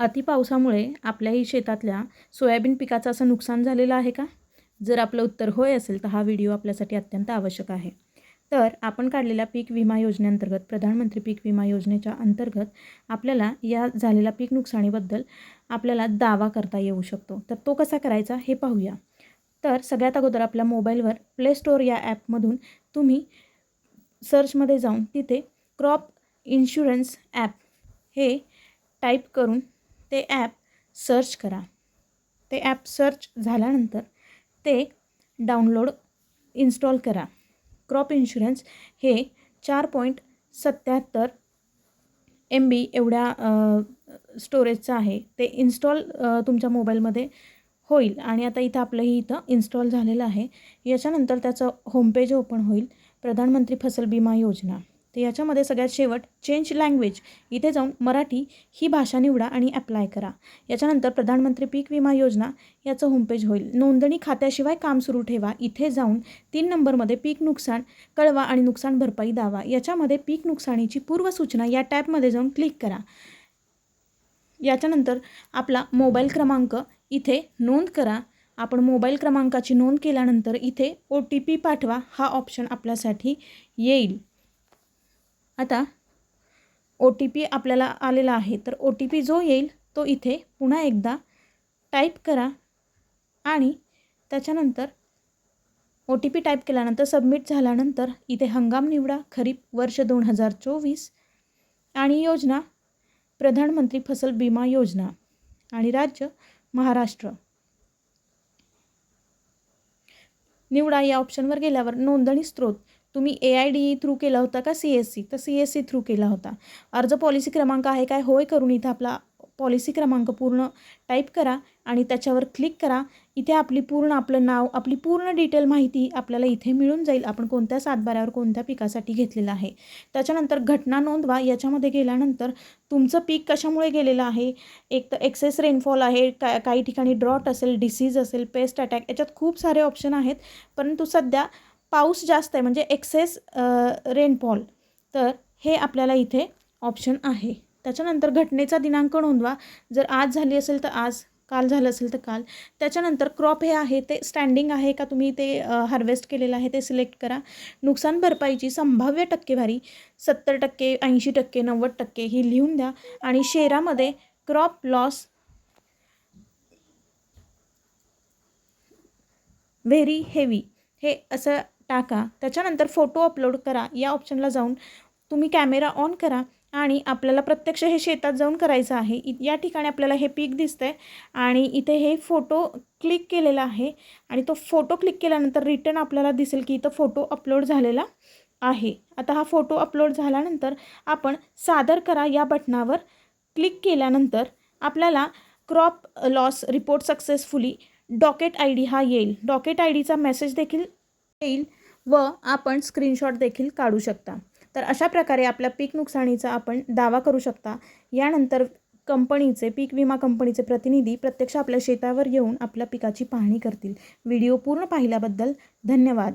अति पावसामुळे आपल्याही शेतातल्या सोयाबीन पिकाचं असं नुकसान झालेलं आहे का? जर आपलं उत्तर होय असेल तर हा व्हिडिओ आपल्यासाठी अत्यंत आवश्यक आहे. तर आपण काढलेल्या पीक विमा योजनेअंतर्गत प्रधानमंत्री पीक विमा योजनेच्या अंतर्गत आपल्याला या झालेल्या पीक नुकसानीबद्दल आपल्याला दावा करता येऊ शकतो. तर तो कसा करायचा हे पाहूया. तर सगळ्यात अगोदर आपल्या मोबाईलवर प्ले स्टोअर या ॲपमधून तुम्ही सर्चमध्ये जाऊन तिथे क्रॉप इन्शुरन्स ॲप हे टाईप करून ते ॲप सर्च करा. ते ॲप सर्च झाल्यानंतर ते डाउनलोड इन्स्टॉल करा. क्रॉप इन्शुरन्स हे चार पॉईंट सत्याहत्तर एम बी एवढ्या स्टोरेजचं आहे. ते इन्स्टॉल तुमच्या मोबाईलमध्ये होईल. आणि आता इथं आपलंही इथं इन्स्टॉल झालेलं आहे. याच्यानंतर त्याचं होमपेज ओपन होईल. प्रधानमंत्री फसल बिमा योजना. तर याच्यामध्ये सगळ्यात शेवट चेंज लँग्वेज इथे जाऊन मराठी ही भाषा निवडा आणि अप्लाय करा. याच्यानंतर प्रधानमंत्री पीक विमा योजना याचं होमपेज होईल. नोंदणी खात्याशिवाय काम सुरू ठेवा. इथे जाऊन तीन नंबरमध्ये पीक नुकसान कळवा आणि नुकसान भरपाई दावा. याच्यामध्ये पीक नुकसानीची पूर्वसूचना या टॅबमध्ये जाऊन क्लिक करा. याच्यानंतर आपला मोबाईल क्रमांक इथे नोंद करा. आपण मोबाईल क्रमांकाची नोंद केल्यानंतर इथे ओ टी पी पाठवा. हा ऑप्शन आपल्यासाठी येईल. आता ओ टी पी आपल्याला आलेला आहे. तर ओ टी पी जो येईल तो इथे पुन्हा एकदा टाईप करा आणि त्याच्यानंतर ओ टी पी टाईप केल्यानंतर सबमिट झाल्यानंतर इथे हंगाम निवडा. खरीप वर्ष दोन हजार चोवीस आणि योजना प्रधानमंत्री फसल बिमा योजना आणि राज्य महाराष्ट्र. निवडा या ऑप्शनवर गेल्यावर नोंदणी स्त्रोत तुम्ही ए आय डी थ्रू केला होता का सी एस सी तर सी एस सी थ्रू केला होता. अर्ज पॉलिसी क्रमांक आहे काय? होय करून इथं आपला पॉलिसी क्रमांक पूर्ण टाईप करा आणि त्याच्यावर क्लिक करा. इथे आपली पूर्ण आपलं नाव आपली पूर्ण डिटेल माहिती आपल्याला इथे मिळून जाईल. आपण कोणत्या सातबाऱ्यावर कोणत्या पिकासाठी घेतलेलं आहे? त्याच्यानंतर घटना नोंदवा. याच्यामध्ये गेल्यानंतर तुमचं पीक कशामुळे गेलेलं आहे? एक तर एक्सेस रेनफॉल आहे का काही ठिकाणी ड्रॉट असेल डिसीज असेल पेस्ट अटॅक याच्यात खूप सारे ऑप्शन आहेत. परंतु सध्या पाऊस जास्त आहे म्हणजे एक्सेस रेनफॉल तर हे आपल्याला इथे ऑप्शन आहे. त्याच्यानंतर घटनेचा दिनांक नोंदवा. जर आज झाली असेल तर आज काल झालं असेल तर काल. त्याच्यानंतर क्रॉप हे आहे ते स्टँडिंग आहे का तुम्ही ते हार्वेस्ट केलेलं आहे ते सिलेक्ट करा. नुकसान भरपाईची संभाव्य टक्केवारी सत्तर टक्के ऐंशी टक्के नव्वद टक्के ही लिहून द्या. आणि शेरामध्ये क्रॉप लॉस व्हेरी हेवी हे असं टाका. त्याच्यानंतर फोटो अपलोड करा. या ऑप्शनला जाऊन तुम्ही कॅमेरा ऑन करा आणि आपल्याला प्रत्यक्ष हे शेतात जाऊन करायचं आहे. इ या ठिकाणी आपल्याला हे पीक दिसतं आहे आणि इथे हे फोटो क्लिक केलेला आहे आणि तो फोटो क्लिक केल्यानंतर रिटर्न आपल्याला दिसेल की इथं फोटो अपलोड झालेला आहे. आता हा फोटो अपलोड झाल्यानंतर आपण सादर करा या बटनावर क्लिक केल्यानंतर आपल्याला crop loss report successfully docket I D हा येईल. डॉकेट आय डीचा मेसेज देखील येईल व आपण स्क्रीनशॉट देखील काढू शकता. तर अशा प्रकारे आपल्या पीक नुकसानीचा आपण दावा करू शकता. यानंतर कंपनीचे पीक विमा कंपनीचे प्रतिनिधी प्रत्यक्ष आपल्या शेतावर येऊन आपल्या पिकाची पाहणी करतील. व्हिडिओ पूर्ण पाहिल्याबद्दल धन्यवाद.